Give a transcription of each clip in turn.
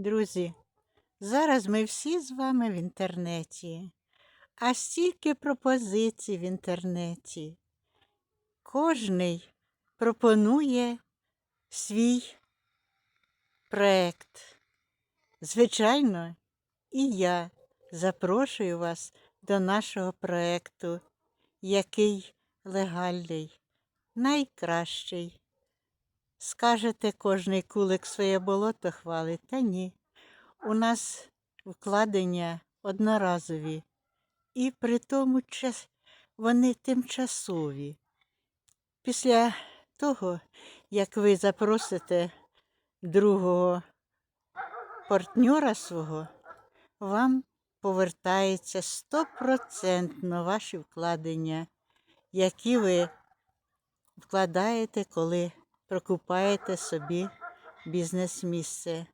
Друзі, зараз ми всі з вами в інтернеті, а стільки пропозицій в інтернеті. Кожний пропонує свій проект. Звичайно, і я запрошую вас до нашого проекту, який легальний, найкращий. Скажете, кожний кулик своє болото хвалить, та ні. У нас вкладення одноразові, і при тому час вони тимчасові. Після того, як ви запросите другого партньора свого, вам повертається стопроцентно ваші вкладення, які ви вкладаєте, коли прокупаєте собі бізнес-місце.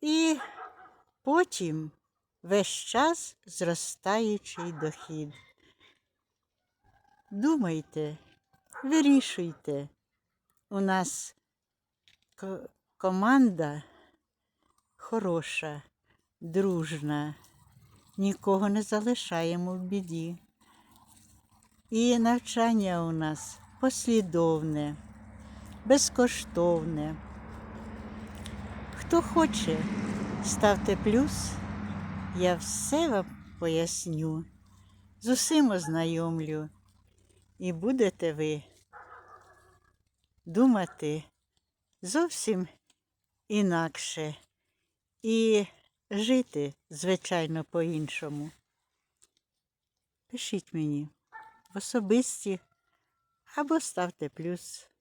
І потім весь час зростаючий дохід. Думайте, вирішуйте. У нас ко- команда хороша, дружна, нікого не залишаємо в біді. І навчання у нас послідовне, безкоштовне. Хто хоче, ставте плюс, я все вам поясню, з усім ознайомлю. І будете ви думати зовсім інакше і жити, звичайно, по-іншому. Пишіть мені в особисті або ставте плюс.